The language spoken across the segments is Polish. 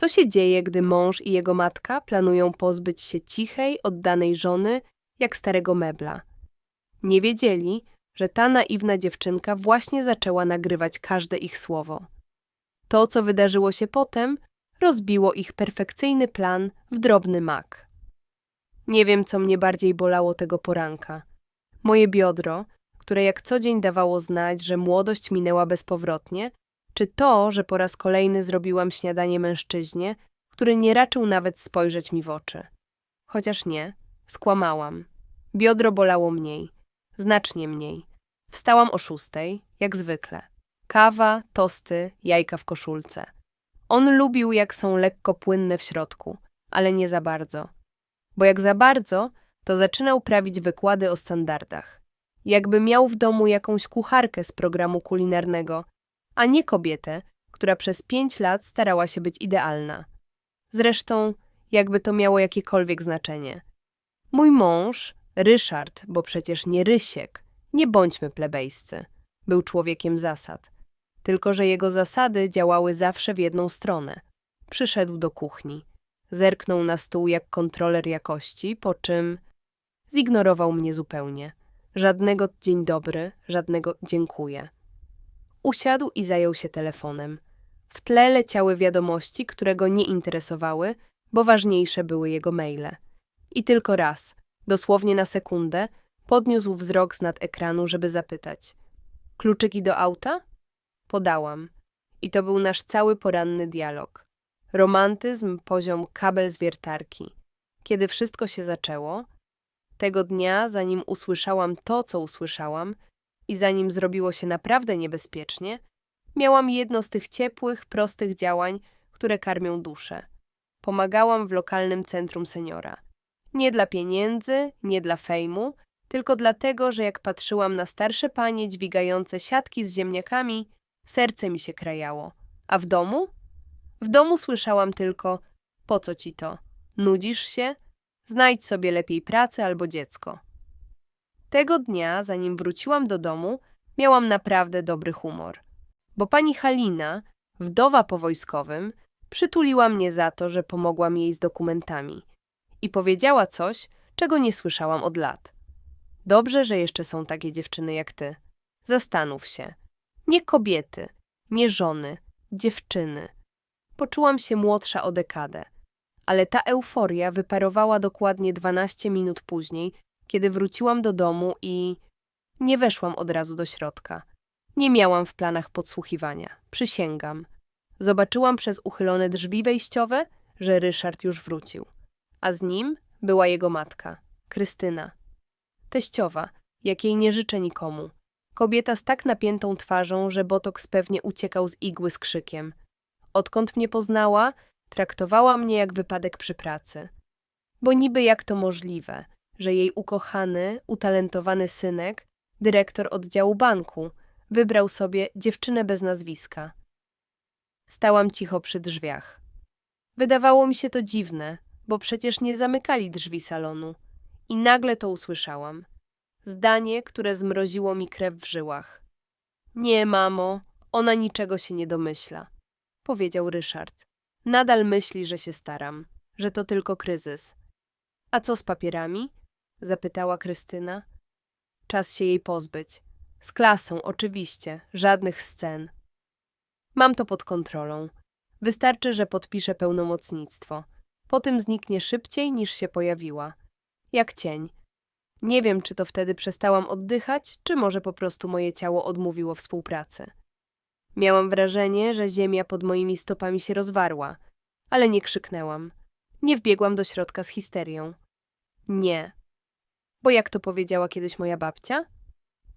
Co się dzieje, gdy mąż i jego matka planują pozbyć się cichej, oddanej żony, jak starego mebla? Nie wiedzieli, że ta naiwna dziewczynka właśnie zaczęła nagrywać każde ich słowo. To, co wydarzyło się potem, rozbiło ich perfekcyjny plan w drobny mak. Nie wiem, co mnie bardziej bolało tego poranka. Moje biodro, które jak co dzień dawało znać, że młodość minęła bezpowrotnie, czy to, że po raz kolejny zrobiłam śniadanie mężczyźnie, który nie raczył nawet spojrzeć mi w oczy. Chociaż nie, skłamałam. Biodro bolało mniej, znacznie mniej. Wstałam o szóstej, jak zwykle. Kawa, tosty, jajka w koszulce. On lubił, jak są lekko płynne w środku, ale nie za bardzo. Bo jak za bardzo, to zaczynał prawić wykłady o standardach. Jakby miał w domu jakąś kucharkę z programu kulinarnego, a nie kobietę, która przez pięć lat starała się być idealna. Zresztą, jakby to miało jakiekolwiek znaczenie. Mój mąż, Ryszard, bo przecież nie Rysiek, nie bądźmy plebejscy, był człowiekiem zasad. Tylko, że jego zasady działały zawsze w jedną stronę. Przyszedł do kuchni. Zerknął na stół jak kontroler jakości, po czym zignorował mnie zupełnie. Żadnego dzień dobry, żadnego dziękuję. Usiadł i zajął się telefonem. W tle leciały wiadomości, które go nie interesowały, bo ważniejsze były jego maile. I tylko raz, dosłownie na sekundę, podniósł wzrok z nad ekranu, żeby zapytać: Kluczyki do auta? Podałam. I to był nasz cały poranny dialog. Romantyzm, poziom kabel z wiertarki. Kiedy wszystko się zaczęło, tego dnia, zanim usłyszałam to, co usłyszałam, i zanim zrobiło się naprawdę niebezpiecznie, miałam jedno z tych ciepłych, prostych działań, które karmią duszę. Pomagałam w lokalnym centrum seniora. Nie dla pieniędzy, nie dla fejmu, tylko dlatego, że jak patrzyłam na starsze panie dźwigające siatki z ziemniakami, serce mi się krajało. A w domu? W domu słyszałam tylko: Po co ci to? Nudzisz się? Znajdź sobie lepiej pracę albo dziecko. Tego dnia, zanim wróciłam do domu, miałam naprawdę dobry humor. Bo pani Halina, wdowa po wojskowym, przytuliła mnie za to, że pomogłam jej z dokumentami i powiedziała coś, czego nie słyszałam od lat. Dobrze, że jeszcze są takie dziewczyny jak ty. Zastanów się. Nie kobiety, nie żony, dziewczyny. Poczułam się młodsza o dekadę. Ale ta euforia wyparowała dokładnie 12 minut później, kiedy wróciłam do domu i nie weszłam od razu do środka. Nie miałam w planach podsłuchiwania, przysięgam. Zobaczyłam przez uchylone drzwi wejściowe, że Ryszard już wrócił. A z nim była jego matka, Krystyna. Teściowa, jakiej nie życzę nikomu. Kobieta z tak napiętą twarzą, że botoks pewnie uciekał z igły z krzykiem. Odkąd mnie poznała, traktowała mnie jak wypadek przy pracy. Bo niby jak to możliwe, że jej ukochany, utalentowany synek, dyrektor oddziału banku, wybrał sobie dziewczynę bez nazwiska. Stałam cicho przy drzwiach. Wydawało mi się to dziwne, bo przecież nie zamykali drzwi salonu. I nagle to usłyszałam. Zdanie, które zmroziło mi krew w żyłach. Nie, mamo, ona niczego się nie domyśla, powiedział Ryszard. Nadal myśli, że się staram, że to tylko kryzys. A co z papierami? Zapytała Krystyna. Czas się jej pozbyć. Z klasą, oczywiście, żadnych scen. Mam to pod kontrolą. Wystarczy, że podpiszę pełnomocnictwo. Potem zniknie szybciej niż się pojawiła. Jak cień. Nie wiem, czy to wtedy przestałam oddychać, czy może po prostu moje ciało odmówiło współpracy. Miałam wrażenie, że ziemia pod moimi stopami się rozwarła, ale nie krzyknęłam. Nie wbiegłam do środka z histerią. Nie. Bo jak to powiedziała kiedyś moja babcia?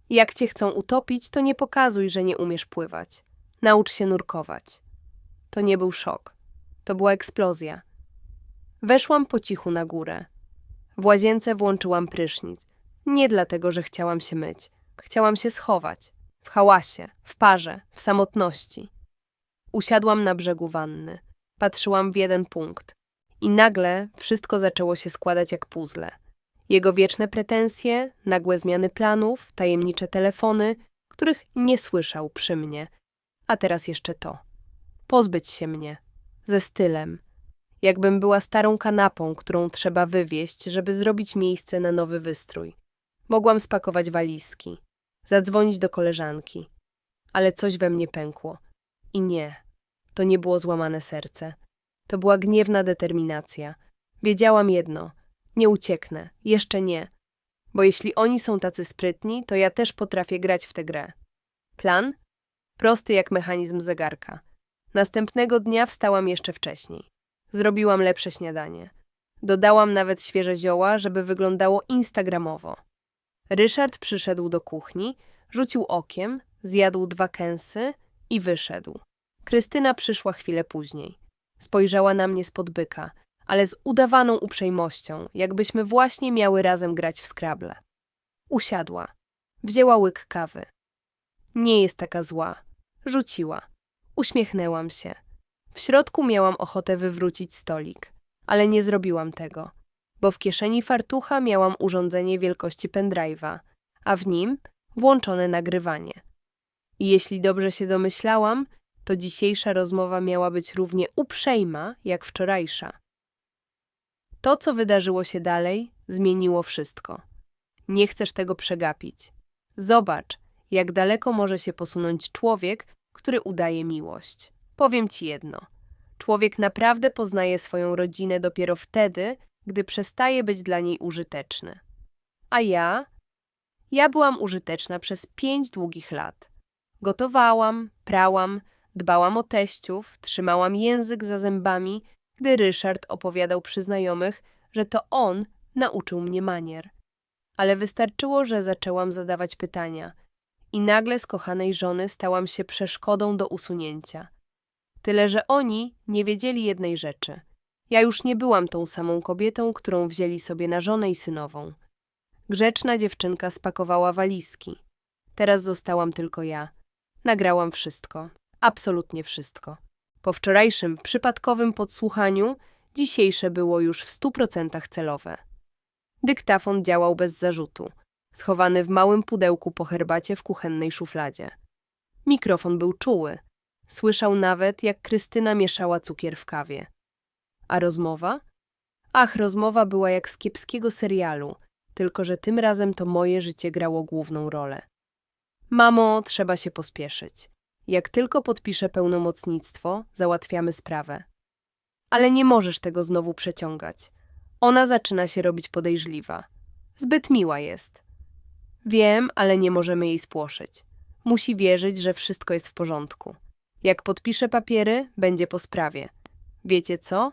Jak cię chcą utopić, to nie pokazuj, że nie umiesz pływać. Naucz się nurkować. To nie był szok. To była eksplozja. Weszłam po cichu na górę. W łazience włączyłam prysznic. Nie dlatego, że chciałam się myć. Chciałam się schować. W hałasie, w parze, w samotności. Usiadłam na brzegu wanny. Patrzyłam w jeden punkt. I nagle wszystko zaczęło się składać jak puzzle. Jego wieczne pretensje, nagłe zmiany planów, tajemnicze telefony, których nie słyszał przy mnie. A teraz jeszcze to. Pozbyć się mnie. ze stylem. Jakbym była starą kanapą, którą trzeba wywieźć, żeby zrobić miejsce na nowy wystrój. Mogłam spakować walizki, zadzwonić do koleżanki. Ale coś we mnie pękło. I nie, to nie było złamane serce. To była gniewna determinacja. Wiedziałam jedno: nie ucieknę, jeszcze nie. Bo jeśli oni są tacy sprytni, to ja też potrafię grać w tę grę. Plan? Prosty jak mechanizm zegarka. Następnego dnia wstałam jeszcze wcześniej. Zrobiłam lepsze śniadanie. Dodałam nawet świeże zioła, żeby wyglądało instagramowo. Ryszard przyszedł do kuchni, rzucił okiem, zjadł dwa kęsy i wyszedł. Krystyna przyszła chwilę później. Spojrzała na mnie spod byka, ale z udawaną uprzejmością, jakbyśmy właśnie miały razem grać w skrable. Usiadła. Wzięła łyk kawy. Nie jest taka zła. Rzuciła. Uśmiechnęłam się. W środku miałam ochotę wywrócić stolik, ale nie zrobiłam tego, bo w kieszeni fartucha miałam urządzenie wielkości pendrive'a, a w nim włączone nagrywanie. I jeśli dobrze się domyślałam, to dzisiejsza rozmowa miała być równie uprzejma jak wczorajsza. To, co wydarzyło się dalej, zmieniło wszystko. Nie chcesz tego przegapić. Zobacz, jak daleko może się posunąć człowiek, który udaje miłość. Powiem ci jedno. Człowiek naprawdę poznaje swoją rodzinę dopiero wtedy, gdy przestaje być dla niej użyteczny. A ja? Ja byłam użyteczna przez pięć długich lat. Gotowałam, prałam, dbałam o teściów, trzymałam język za zębami, gdy Ryszard opowiadał przy znajomych, że to on nauczył mnie manier. Ale wystarczyło, że zaczęłam zadawać pytania i nagle z kochanej żony stałam się przeszkodą do usunięcia. Tyle, że oni nie wiedzieli jednej rzeczy. Ja już nie byłam tą samą kobietą, którą wzięli sobie na żonę i synową. Grzeczna dziewczynka spakowała walizki. Teraz zostałam tylko ja. Nagrałam wszystko. Absolutnie wszystko. Po wczorajszym przypadkowym podsłuchaniu, dzisiejsze było już w stu procentach celowe. Dyktafon działał bez zarzutu, schowany w małym pudełku po herbacie w kuchennej szufladzie. Mikrofon był czuły. Słyszał nawet, jak Krystyna mieszała cukier w kawie. A rozmowa? Ach, rozmowa była jak z kiepskiego serialu, tylko że tym razem to moje życie grało główną rolę. Mamo, trzeba się pospieszyć. Jak tylko podpiszę pełnomocnictwo, załatwiamy sprawę. Ale nie możesz tego znowu przeciągać. Ona zaczyna się robić podejrzliwa. Zbyt miła jest. Wiem, ale nie możemy jej spłoszyć. Musi wierzyć, że wszystko jest w porządku. Jak podpiszę papiery, będzie po sprawie. Wiecie co?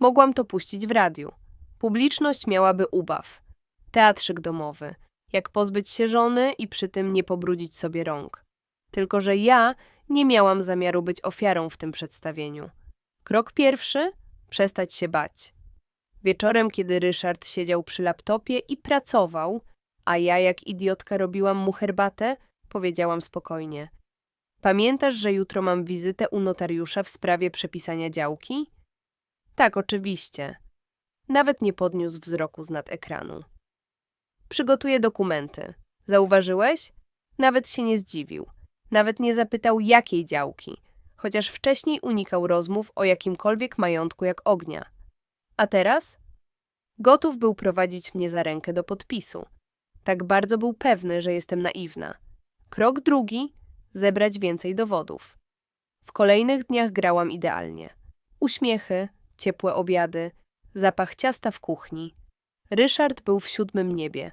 Mogłam to puścić w radiu. Publiczność miałaby ubaw. Teatrzyk domowy. Jak pozbyć się żony i przy tym nie pobrudzić sobie rąk. Tylko, że ja nie miałam zamiaru być ofiarą w tym przedstawieniu. Krok pierwszy przestać się bać. Wieczorem, kiedy Ryszard siedział przy laptopie i pracował, a ja jak idiotka robiłam mu herbatę, powiedziałam spokojnie. Pamiętasz, że jutro mam wizytę u notariusza w sprawie przepisania działki? Tak, oczywiście. Nawet nie podniósł wzroku z nad ekranu. Przygotuję dokumenty. Zauważyłeś? Nawet się nie zdziwił. Nawet nie zapytał, jakiej działki, chociaż wcześniej unikał rozmów o jakimkolwiek majątku jak ognia. A teraz? Gotów był prowadzić mnie za rękę do podpisu. Tak bardzo był pewny, że jestem naiwna. Krok drugi zebrać więcej dowodów. W kolejnych dniach grałam idealnie. Uśmiechy, ciepłe obiady, zapach ciasta w kuchni. Ryszard był w siódmym niebie.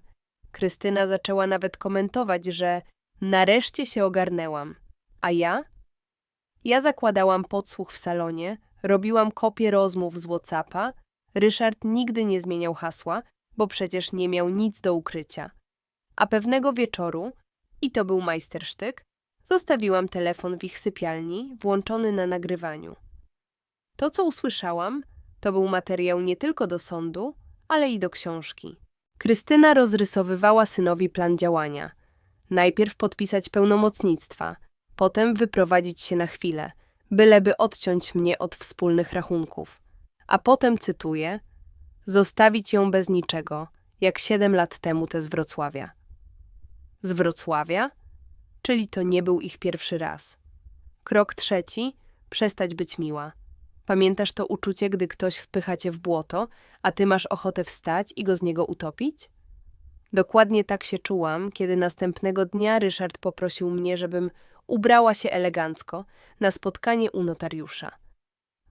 Krystyna zaczęła nawet komentować, że nareszcie się ogarnęłam. A ja? Ja zakładałam podsłuch w salonie, robiłam kopie rozmów z Whatsappa. Ryszard nigdy nie zmieniał hasła, bo przecież nie miał nic do ukrycia. A pewnego wieczoru, i to był majstersztyk, zostawiłam telefon w ich sypialni, włączony na nagrywaniu. To, co usłyszałam, to był materiał nie tylko do sądu, ale i do książki. Krystyna rozrysowywała synowi plan działania. Najpierw podpisać pełnomocnictwa, potem wyprowadzić się na chwilę, byleby odciąć mnie od wspólnych rachunków. A potem, cytuję, zostawić ją bez niczego, jak siedem lat temu te z Wrocławia. Z Wrocławia? Czyli to nie był ich pierwszy raz. Krok trzeci przestać być miła. Pamiętasz to uczucie, gdy ktoś wpycha cię w błoto, a ty masz ochotę wstać i go z niego utopić? Dokładnie tak się czułam, kiedy następnego dnia Ryszard poprosił mnie, żebym ubrała się elegancko na spotkanie u notariusza.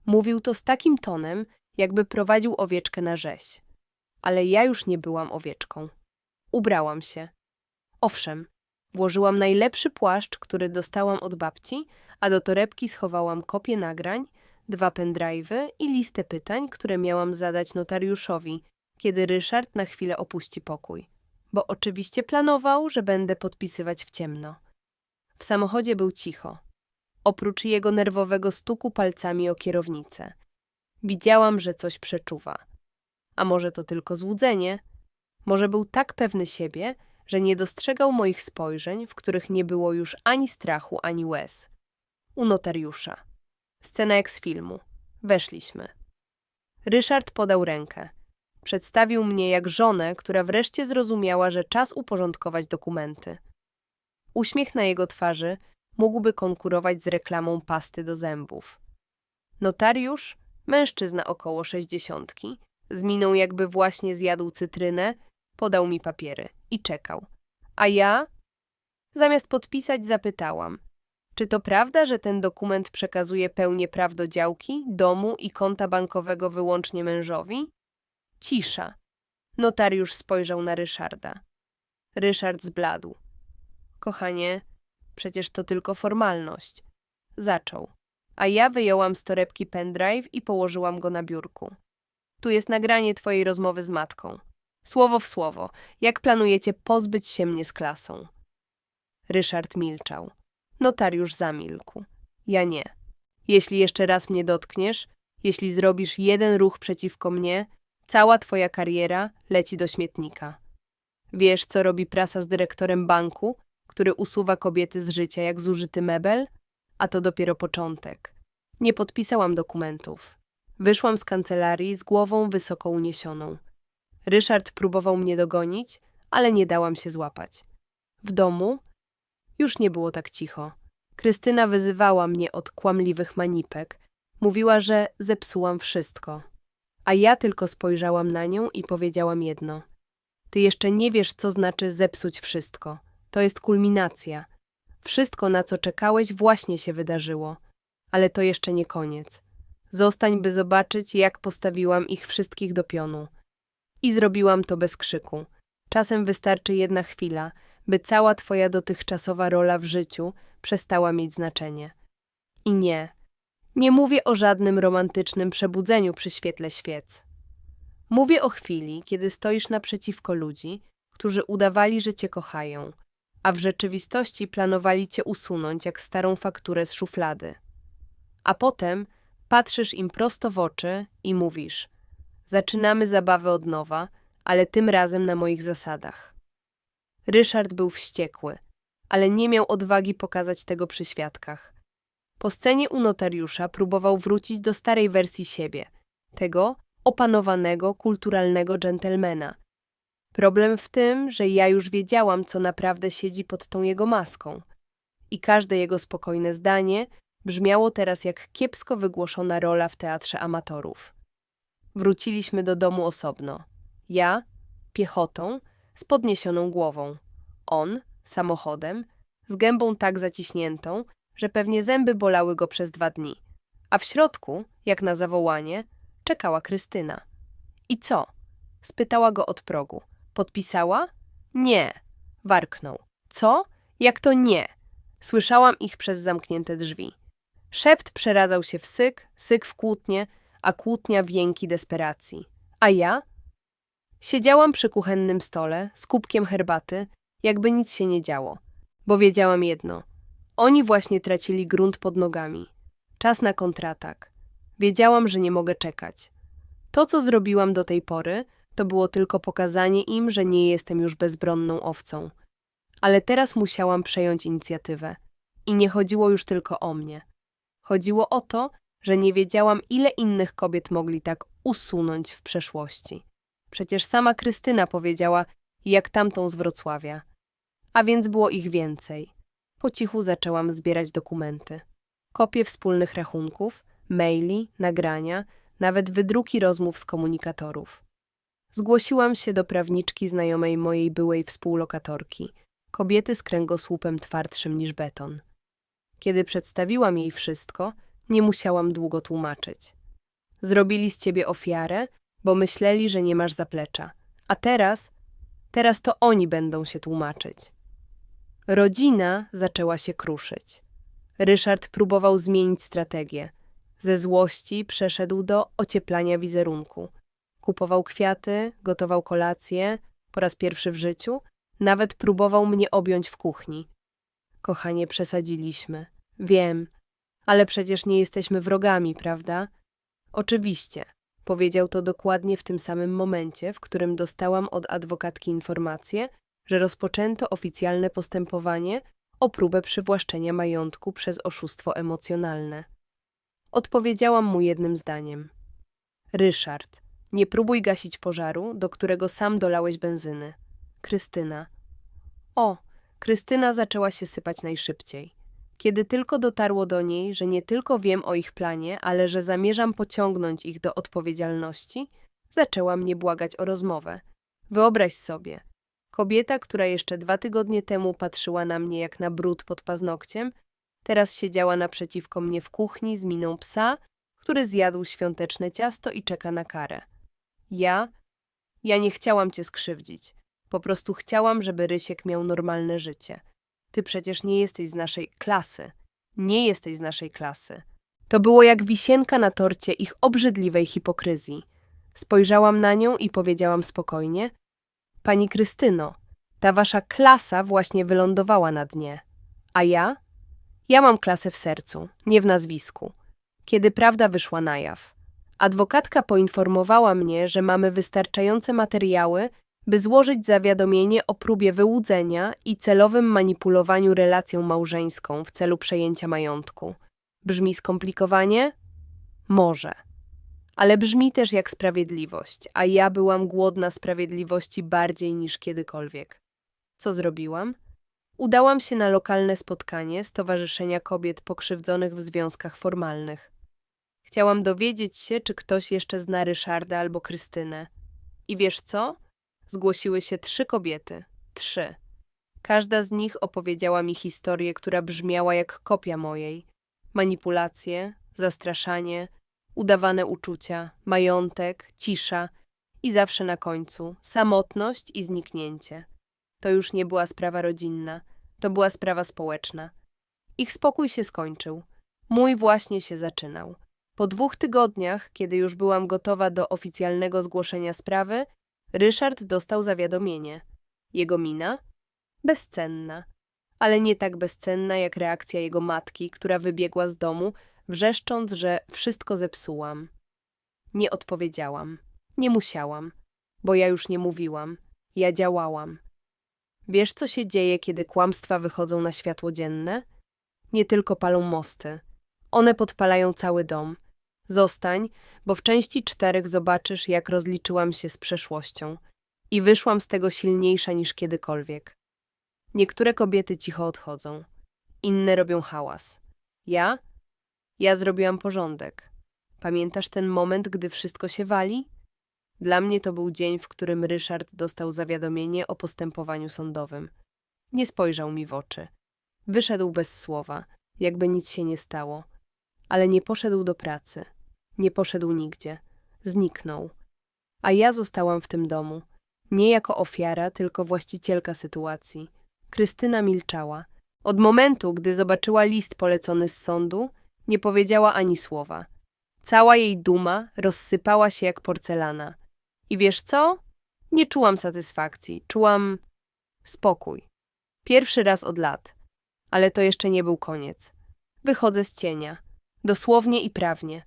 Mówił to z takim tonem, jakby prowadził owieczkę na rzeź. Ale ja już nie byłam owieczką. Ubrałam się. Owszem, włożyłam najlepszy płaszcz, który dostałam od babci, a do torebki schowałam kopię nagrań, dwa pendrive'y i listę pytań, które miałam zadać notariuszowi, kiedy Ryszard na chwilę opuści pokój. Bo oczywiście planował, że będę podpisywać w ciemno. W samochodzie był cicho. Oprócz jego nerwowego stuku palcami o kierownicę. Widziałam, że coś przeczuwa. A może to tylko złudzenie? Może był tak pewny siebie, że nie dostrzegał moich spojrzeń, w których nie było już ani strachu, ani łez. U notariusza. Scena jak z filmu. Weszliśmy. Ryszard podał rękę. Przedstawił mnie jak żonę, która wreszcie zrozumiała, że czas uporządkować dokumenty. Uśmiech na jego twarzy mógłby konkurować z reklamą pasty do zębów. Notariusz, mężczyzna około sześćdziesiątki, z miną jakby właśnie zjadł cytrynę, podał mi papiery i czekał. A ja? Zamiast podpisać, zapytałam: Czy to prawda, że ten dokument przekazuje pełnię praw do działki, domu i konta bankowego wyłącznie mężowi? Cisza. Notariusz spojrzał na Ryszarda. Ryszard zbladł. Kochanie, przecież to tylko formalność. Zaczął. A ja wyjąłam z torebki pendrive i położyłam go na biurku. Tu jest nagranie twojej rozmowy z matką. Słowo w słowo, jak planujecie pozbyć się mnie z klasą? Ryszard milczał. Notariusz zamilkł. Ja nie. Jeśli jeszcze raz mnie dotkniesz, jeśli zrobisz jeden ruch przeciwko mnie, cała twoja kariera leci do śmietnika. Wiesz, co robi prasa z dyrektorem banku, który usuwa kobiety z życia jak zużyty mebel? A to dopiero początek. Nie podpisałam dokumentów. Wyszłam z kancelarii z głową wysoko uniesioną. Ryszard próbował mnie dogonić, ale nie dałam się złapać. W domu już nie było tak cicho. Krystyna wyzywała mnie od kłamliwych manipek. Mówiła, że zepsułam wszystko. A ja tylko spojrzałam na nią i powiedziałam jedno. Ty jeszcze nie wiesz, co znaczy zepsuć wszystko. To jest kulminacja. Wszystko, na co czekałeś, właśnie się wydarzyło. Ale to jeszcze nie koniec. Zostań, by zobaczyć, jak postawiłam ich wszystkich do pionu. I zrobiłam to bez krzyku. Czasem wystarczy jedna chwila, by cała twoja dotychczasowa rola w życiu przestała mieć znaczenie. I nie, nie mówię o żadnym romantycznym przebudzeniu przy świetle świec. Mówię o chwili, kiedy stoisz naprzeciwko ludzi, którzy udawali, że cię kochają, a w rzeczywistości planowali cię usunąć jak starą fakturę z szuflady. A potem patrzysz im prosto w oczy i mówisz: Zaczynamy zabawę od nowa, ale tym razem na moich zasadach. Ryszard był wściekły, ale nie miał odwagi pokazać tego przy świadkach. Po scenie u notariusza próbował wrócić do starej wersji siebie, tego opanowanego, kulturalnego dżentelmena. Problem w tym, że ja już wiedziałam, co naprawdę siedzi pod tą jego maską. I każde jego spokojne zdanie brzmiało teraz jak kiepsko wygłoszona rola w teatrze amatorów. Wróciliśmy do domu osobno. Ja, piechotą, z podniesioną głową. On, samochodem, z gębą tak zaciśniętą, że pewnie zęby bolały go przez dwa dni. A w środku, jak na zawołanie, czekała Krystyna. I co? Spytała go od progu. Podpisała? Nie. Warknął. Co? Jak to nie? Słyszałam ich przez zamknięte drzwi. Szept przeradzał się w syk, syk w kłótnie, a kłótnia w jęki desperacji. A ja? Siedziałam przy kuchennym stole z kubkiem herbaty, jakby nic się nie działo, bo wiedziałam jedno. Oni właśnie tracili grunt pod nogami. Czas na kontratak. Wiedziałam, że nie mogę czekać. To, co zrobiłam do tej pory, to było tylko pokazanie im, że nie jestem już bezbronną owcą. Ale teraz musiałam przejąć inicjatywę. I nie chodziło już tylko o mnie. Chodziło o to, że nie wiedziałam, ile innych kobiet mogli tak usunąć w przeszłości. Przecież sama Krystyna powiedziała, jak tamtą z Wrocławia. A więc było ich więcej. Po cichu zaczęłam zbierać dokumenty. Kopie wspólnych rachunków, maili, nagrania, nawet wydruki rozmów z komunikatorów. Zgłosiłam się do prawniczki znajomej mojej byłej współlokatorki, kobiety z kręgosłupem twardszym niż beton. Kiedy przedstawiłam jej wszystko, nie musiałam długo tłumaczyć. Zrobili z ciebie ofiarę, bo myśleli, że nie masz zaplecza. A teraz, teraz to oni będą się tłumaczyć. Rodzina zaczęła się kruszyć. Ryszard próbował zmienić strategię. Ze złości przeszedł do ocieplania wizerunku. Kupował kwiaty, gotował kolację, po raz pierwszy w życiu, nawet próbował mnie objąć w kuchni. Kochanie, przesadziliśmy. Wiem, ale przecież nie jesteśmy wrogami, prawda? Oczywiście. Powiedział to dokładnie w tym samym momencie, w którym dostałam od adwokatki informację, że rozpoczęto oficjalne postępowanie o próbę przywłaszczenia majątku przez oszustwo emocjonalne. Odpowiedziałam mu jednym zdaniem. Ryszard, nie próbuj gasić pożaru, do którego sam dolałeś benzyny. Krystyna. O, Krystyna zaczęła się sypać najszybciej. Kiedy tylko dotarło do niej, że nie tylko wiem o ich planie, ale że zamierzam pociągnąć ich do odpowiedzialności, zaczęła mnie błagać o rozmowę. Wyobraź sobie, kobieta, która jeszcze dwa tygodnie temu patrzyła na mnie jak na brud pod paznokciem, teraz siedziała naprzeciwko mnie w kuchni z miną psa, który zjadł świąteczne ciasto i czeka na karę. Ja? Ja nie chciałam cię skrzywdzić. Po prostu chciałam, żeby Rysiek miał normalne życie. Ty przecież nie jesteś z naszej klasy. Nie jesteś z naszej klasy. To było jak wisienka na torcie ich obrzydliwej hipokryzji. Spojrzałam na nią i powiedziałam spokojnie: Pani Krystyno, ta wasza klasa właśnie wylądowała na dnie. A ja? Ja mam klasę w sercu, nie w nazwisku. Kiedy prawda wyszła na jaw. Adwokatka poinformowała mnie, że mamy wystarczające materiały, by złożyć zawiadomienie o próbie wyłudzenia i celowym manipulowaniu relacją małżeńską w celu przejęcia majątku. Brzmi skomplikowanie? Może. Ale brzmi też jak sprawiedliwość, a ja byłam głodna sprawiedliwości bardziej niż kiedykolwiek. Co zrobiłam? Udałam się na lokalne spotkanie Stowarzyszenia Kobiet Pokrzywdzonych w Związkach Formalnych. Chciałam dowiedzieć się, czy ktoś jeszcze zna Ryszarda albo Krystynę. I wiesz co? Zgłosiły się trzy kobiety. Trzy. Każda z nich opowiedziała mi historię, która brzmiała jak kopia mojej. Manipulacje, zastraszanie, udawane uczucia, majątek, cisza i zawsze na końcu samotność i zniknięcie. To już nie była sprawa rodzinna, to była sprawa społeczna. Ich spokój się skończył. Mój właśnie się zaczynał. Po dwóch tygodniach, kiedy już byłam gotowa do oficjalnego zgłoszenia sprawy, Ryszard dostał zawiadomienie. Jego mina? Bezcenna. Ale nie tak bezcenna jak reakcja jego matki, która wybiegła z domu, wrzeszcząc, że wszystko zepsułam. Nie odpowiedziałam. Nie musiałam, bo ja już nie mówiłam. Ja działałam. Wiesz, co się dzieje, kiedy kłamstwa wychodzą na światło dzienne? Nie tylko palą mosty. One podpalają cały dom. Zostań, bo w części czterech zobaczysz, jak rozliczyłam się z przeszłością. I wyszłam z tego silniejsza niż kiedykolwiek. Niektóre kobiety cicho odchodzą, inne robią hałas. Ja? Ja zrobiłam porządek. Pamiętasz ten moment, gdy wszystko się wali? Dla mnie to był dzień, w którym Ryszard dostał zawiadomienie o postępowaniu sądowym. Nie spojrzał mi w oczy. Wyszedł bez słowa, jakby nic się nie stało. Ale nie poszedł do pracy. Nie poszedł nigdzie. Zniknął. A ja zostałam w tym domu. Nie jako ofiara, tylko właścicielka sytuacji. Krystyna milczała. Od momentu, gdy zobaczyła list polecony z sądu, nie powiedziała ani słowa. Cała jej duma rozsypała się jak porcelana. I wiesz co? Nie czułam satysfakcji, czułam spokój. Pierwszy raz od lat. Ale to jeszcze nie był koniec. Wychodzę z cienia. Dosłownie i prawnie.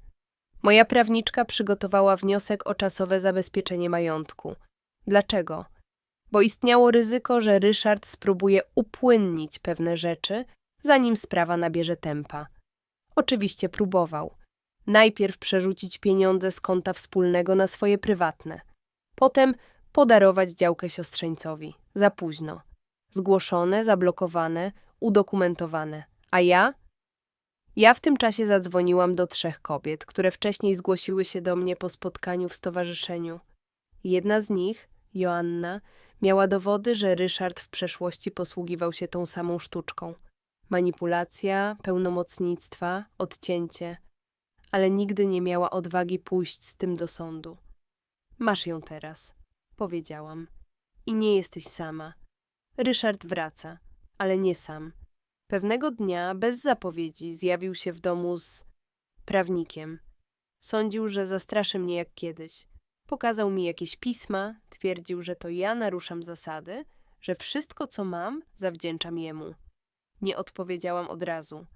Moja prawniczka przygotowała wniosek o czasowe zabezpieczenie majątku. Dlaczego? Bo istniało ryzyko, że Ryszard spróbuje upłynnić pewne rzeczy, zanim sprawa nabierze tempa. Oczywiście próbował. Najpierw przerzucić pieniądze z konta wspólnego na swoje prywatne. Potem podarować działkę siostrzeńcowi. Za późno. Zgłoszone, zablokowane, udokumentowane. A ja? Ja w tym czasie zadzwoniłam do trzech kobiet, które wcześniej zgłosiły się do mnie po spotkaniu w stowarzyszeniu. Jedna z nich, Joanna, miała dowody, że Ryszard w przeszłości posługiwał się tą samą sztuczką. Manipulacja, pełnomocnictwa, odcięcie, ale nigdy nie miała odwagi pójść z tym do sądu. Masz ją teraz, powiedziałam. I nie jesteś sama. Ryszard wraca, ale nie sam. Pewnego dnia, bez zapowiedzi, zjawił się w domu z prawnikiem. Sądził, że zastraszy mnie jak kiedyś. Pokazał mi jakieś pisma, twierdził, że to ja naruszam zasady, że wszystko, co mam, zawdzięczam jemu. Nie odpowiedziałam od razu.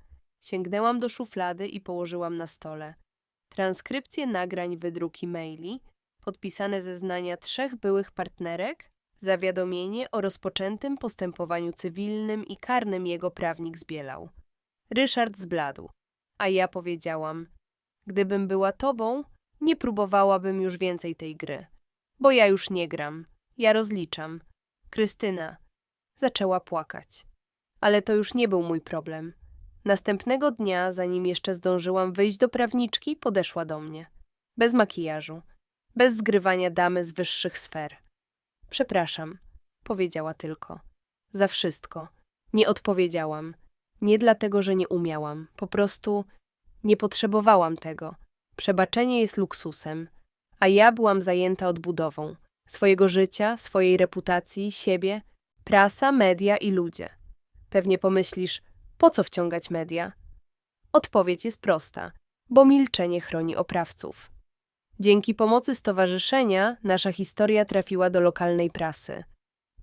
Sięgnęłam do szuflady i położyłam na stole. Transkrypcje nagrań wydruki maili, podpisane zeznania trzech byłych partnerek, zawiadomienie o rozpoczętym postępowaniu cywilnym i karnym jego prawnik zbielał. Ryszard zbladł, a ja powiedziałam: Gdybym była tobą, nie próbowałabym już więcej tej gry. Bo ja już nie gram, ja rozliczam. Krystyna zaczęła płakać. Ale to już nie był mój problem. Następnego dnia, zanim jeszcze zdążyłam wyjść do prawniczki, podeszła do mnie. Bez makijażu, bez zgrywania damy z wyższych sfer. Przepraszam, powiedziała tylko. Za wszystko. Nie odpowiedziałam. Nie dlatego, że nie umiałam. Po prostu nie potrzebowałam tego. Przebaczenie jest luksusem. A ja byłam zajęta odbudową swojego życia, swojej reputacji, siebie, prasa, media i ludzie. Pewnie pomyślisz, po co wciągać media? Odpowiedź jest prosta, bo milczenie chroni oprawców. Dzięki pomocy stowarzyszenia nasza historia trafiła do lokalnej prasy,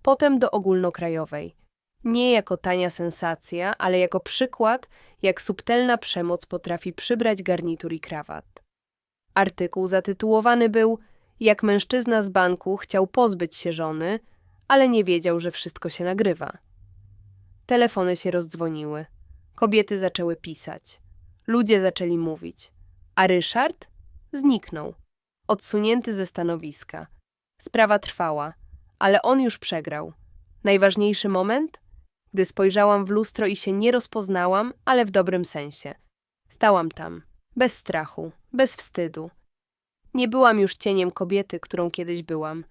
potem do ogólnokrajowej. Nie jako tania sensacja, ale jako przykład, jak subtelna przemoc potrafi przybrać garnitur i krawat. Artykuł zatytułowany był Jak mężczyzna z banku chciał pozbyć się żony, ale nie wiedział, że wszystko się nagrywa. Telefony się rozdzwoniły. Kobiety zaczęły pisać. Ludzie zaczęli mówić. A Ryszard zniknął odsunięty ze stanowiska. Sprawa trwała, ale on już przegrał. Najważniejszy moment? Gdy spojrzałam w lustro i się nie rozpoznałam, ale w dobrym sensie. Stałam tam, bez strachu, bez wstydu. Nie byłam już cieniem kobiety, którą kiedyś byłam.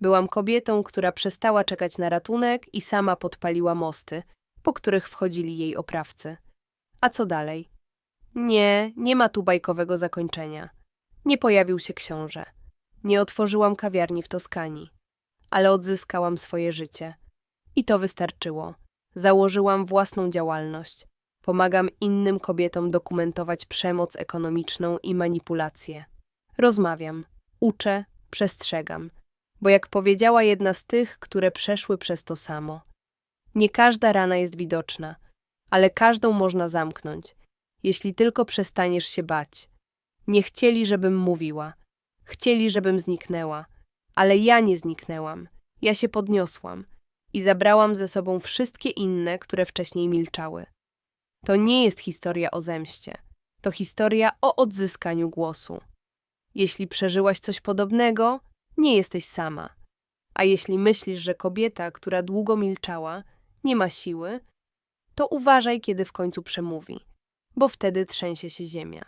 Byłam kobietą, która przestała czekać na ratunek i sama podpaliła mosty, po których wchodzili jej oprawcy. A co dalej? Nie, nie ma tu bajkowego zakończenia. Nie pojawił się książę. Nie otworzyłam kawiarni w Toskanii, ale odzyskałam swoje życie. I to wystarczyło. Założyłam własną działalność. Pomagam innym kobietom dokumentować przemoc ekonomiczną i manipulację. Rozmawiam, uczę, przestrzegam. Bo jak powiedziała jedna z tych, które przeszły przez to samo, nie każda rana jest widoczna, ale każdą można zamknąć, jeśli tylko przestaniesz się bać. Nie chcieli, żebym mówiła. Chcieli, żebym zniknęła. Ale ja nie zniknęłam. Ja się podniosłam i zabrałam ze sobą wszystkie inne, które wcześniej milczały. To nie jest historia o zemście. To historia o odzyskaniu głosu. Jeśli przeżyłaś coś podobnego, nie jesteś sama. A jeśli myślisz, że kobieta, która długo milczała, nie ma siły, to uważaj, kiedy w końcu przemówi, bo wtedy trzęsie się ziemia.